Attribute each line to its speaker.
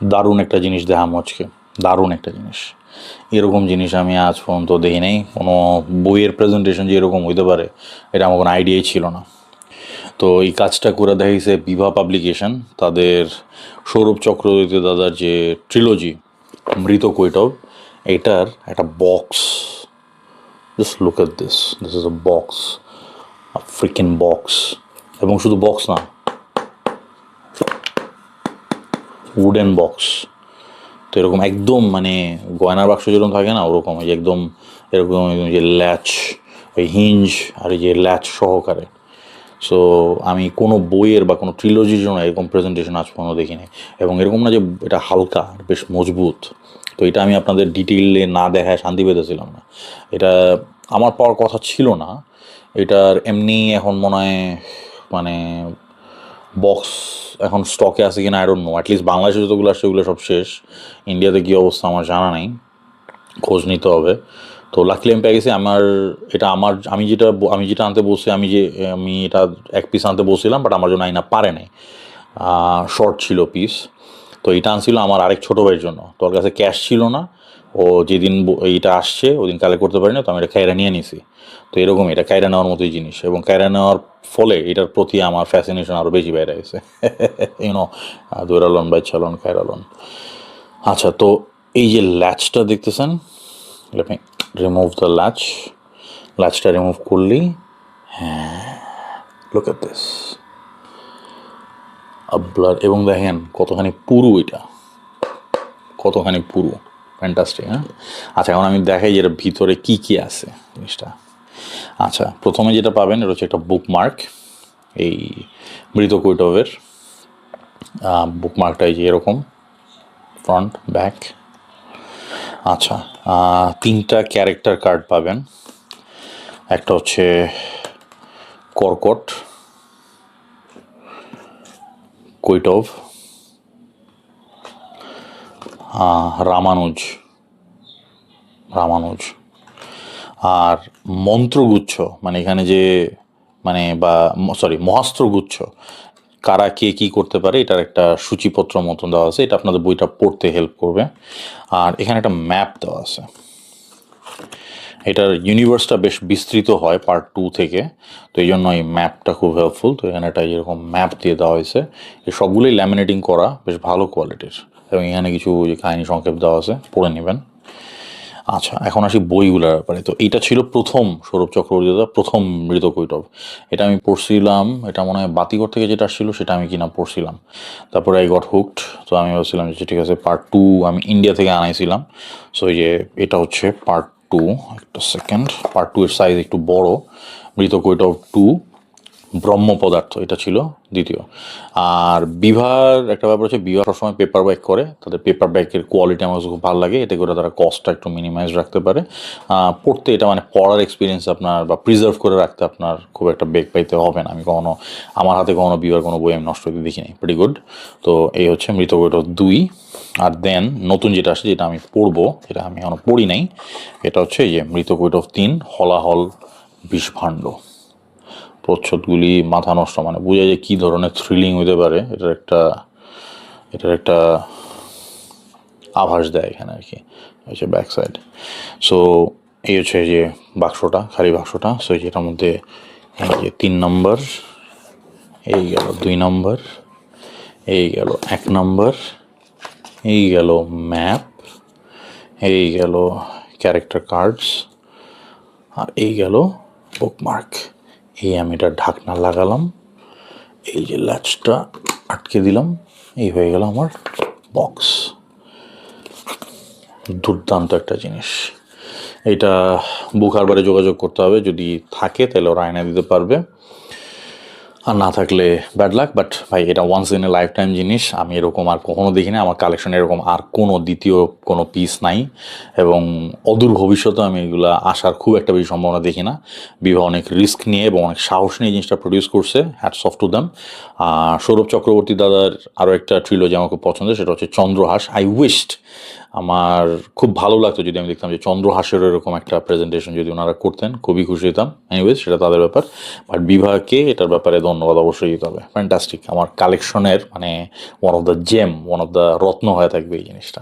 Speaker 1: দারুণ একটা জিনিস দেখাম আজকে। দারুণ একটা জিনিস। এরকম জিনিস আমি আজ পর্যন্ত দেখি নাই। কোনো বইয়ের প্রেজেন্টেশন যে এরকম হইতে পারে, এটা আমার কোনো আইডিয়াই ছিল না। তো এই কাজটা করে দেখাইছে বিভা পাবলিকেশন তাদের সৌরভ চক্রবর্তী দাদার যে ট্রিলজি মৃত কৈটব, এটার একটা box just look at this this is a box freaking box এবং শুধু বক্স না উডেন বক্স তো এরকম একদম মানে গয়নার বাক্স যেরকম থাকে না, ওরকম যে একদম এরকম যে ল্যাচ, ওই হিঞ্জ আর এই যে ল্যাচ সহকারে। সো আমি কোনো বইয়ের বা কোনো ট্রিলজির জন্য এরকম প্রেজেন্টেশন আজ পর্যন্ত দেখিনি। এবং এরকম না যে এটা হালকা বেশ মজবুত। তো এটা আমি আপনাদের ডিটেইলে না দেখায় শান্তি পেতেছিলাম না। এটা আমার পাওয়ার কথা ছিল না। এটার এমনি এখন মনে হয় মানে বক্স এখন স্টকে আছে কিনা আই ডোন্ট নো অ্যাটলিস্ট বাংলাদেশে যতগুলো আসছে ওগুলো সব শেষ। ইন্ডিয়াতে কী অবস্থা আমার জানা নেই। খোঁজ নিতে হবে। তো লাকলি আমি পেয়ে গেছি। আমার এটা আমার, আমি যেটা আমি যেটা আনতে বসে আমি যে, আমি এটা এক পিস আনতে বসছিলাম বাট আমার জন্য আইনা পারে নাই। শর্ট ছিল পিস তো এটা আনছিল আমার আরেক ছোটো ভাইয়ের জন্য। তো ওর কাছে ক্যাশ ছিল না। ও যেদিন এইটা আসছে, ওদিন কালেক্ট করতে পারিনি, তো আমি এটা কায়রা নিয়ে নিছি। তো এরকম এটা কায়রা নেওয়ার মতোই জিনিস এবং কায়রা নেওয়ার ফলে এটার প্রতি আমার ফ্যাসিনেশন আরও বেশি বাইরে গেছে। YONO দৌড়ালন by চালন কায়রালন। আচ্ছা তো এই যে ল্যাচটা দেখতেছেন রিমুভ দ্য ল্যাচ ল্যাচটা রিমুভ করলেই হ্যাঁ লুক এট দিস ব্লার এবং দেখেন কতখানি পুরু এটা। কতখানি পুরু। ফ্যান্টাস্টিক হ্যাঁ? আচ্ছা এখন আমি দেখাই যে এর ভিতরে কী কী আছে জিনিসটা। আচ্ছা প্রথমে যেটা পাবেন এটা হচ্ছে একটা বুকমার্ক এই মৃত কৈটবের বুকমার্কটা এই যে এরকম ফ্রন্ট ব্যাক আচ্ছা তিনটা ক্যারেক্টার কার্ড পাবেন। একটা হচ্ছে কর্কট আহ, রামানুজ রামানুজ। আর মন্ত্রগুচ্ছ মানে এখানে যে মানে বা সরি মহাস্ত্রগুচ্ছ, কারা কে কী করতে পারে, এটার একটা সূচিপত্র মতন দেওয়া আছে, এটা আপনাদের বইটা পড়তে হেল্প করবে। আর এখানে একটা ম্যাপ দেওয়া আছে। এটার ইউনিভার্সটা বেশ বিস্তৃত হয় পার্ট টু থেকে, তো এই জন্য এই ম্যাপটা খুব হেল্পফুল তো এখানে একটা এরকম ম্যাপ দিয়ে দেওয়া হয়েছে। এই সবগুলোই ল্যামিনেটিং করা, বেশ ভালো কোয়ালিটির এবং এখানে কিছু যে কাহিনী সংক্ষেপ দেওয়া আছে, পড়ে নেবেন। আচ্ছা এখন আসি বইগুলোর ব্যাপারে। তো এইটা ছিল প্রথম সৌরভ চক্রবর্তী দাদা, প্রথম মৃত কৈটব। এটা আমি পড়ছিলাম, এটা মনে হয় বাতিঘর থেকে যেটা আসছিল, সেটা আমি কিনা পড়ছিলাম। তারপরে আই গট হুকড তো আমি ভাবছিলাম যে ঠিক আছে পার্ট টু আমি ইন্ডিয়া থেকে আনাইছিলাম। সো এই যে এটা হচ্ছে পার্ট টু একটা সেকেন্ড পার্ট টু এর সাইজ একটু বড়, মৃত কৈটব টু ব্রহ্ম পদার্থ, এটা ছিল দ্বিতীয়। আর বিভার একটা ব্যাপার হচ্ছে বিভা সবসময় পেপার ব্যাক করে, তাদের পেপার ব্যাগের কোয়ালিটি আমার খুব ভালো লাগে, এতে করে তারা কস্টটা একটু মিনিমাইজ রাখতে পারে। পড়তে এটা মানে পড়ার এক্সপিরিয়েন্স আপনার বা প্রিজার্ভ করে রাখতে আপনার খুব একটা বেগ পাইতে হবে না। আমি কখনো, আমার হাতে কখনো বিভার কোনো বই আমি নষ্ট হতে দেখি নাই। প্রিটি গুড তো এই হচ্ছে মৃত বইটা দুই। আর দেন নতুন যেটা আসে, যেটা আমি পড়ব, যেটা আমি এখনও পড়ি নাই, এটা হচ্ছে এই যে মৃত কৈটব তিন, হলাহল বিষভাণ্ড। প্রচ্ছদগুলি মাথা নষ্ট মানে বোঝা যায় কী ধরনের থ্রিলিং হতে পারে, এটার একটা এটার একটা আভাস দেয় এখানে আর কি হচ্ছে ব্যাক সাইড সো এই হচ্ছে যে বাক্সটা, খালি বাক্সটা সো এই যে এটার মধ্যে এই যে তিন নম্বর এই গেল দুই নম্বর এই গেল এক নম্বর এই গেল ম্যাপ এই গেল ক্যারেক্টার কার্ডস আর এই গেল বুকমার্ক এই আমি এটা ঢাকনা লাগালাম। এই যে ল্যাচটা আটকে দিলাম। এই হয়ে গেল আমার বক্স দুর্দান্ত একটা জিনিস। এটা বুকারবারে যোগাযোগ করতে হবে। যদি থাকে তাহলে ওরা আয়না দিতে পারবে। আর না থাকলে ব্যাড লাক বাট ভাই, এটা once in a life time জিনিস। আমি এরকম আর কখনো দেখি না আমার কালেকশনে এরকম আর কোনো দ্বিতীয় কোনো পিস নাই। এবং অদূর ভবিষ্যতে আমি এগুলো আসার খুব একটা বেশি সম্ভাবনা দেখি না। বিবাহ অনেক রিস্ক নিয়ে এবং অনেক সাহস নিয়ে জিনিসটা প্রডিউস করছে। Hats off to Sourav Chakraborty দাদার আরও একটা ট্রিলজি আমার খুব পছন্দ, সেটা হচ্ছে চন্দ্রহাস। আই উইশড আমার খুব ভালো লাগতো যদি আমি দেখতাম যে চন্দ্র চন্দ্রহাসের এরকম একটা প্রেজেন্টেশন যদি ওনারা করতেন। খুবই খুশি হতাম। এনিওয়েজ সেটা তাদের ব্যাপার। বাট বিভাগকে এটার ব্যাপারে ধন্যবাদ অবশ্যই দিতে হবে। ফ্যান্টাস্টিক আমার কালেকশনের মানে one of the gem one of the রত্ন হয়ে থাকবে এই জিনিসটা।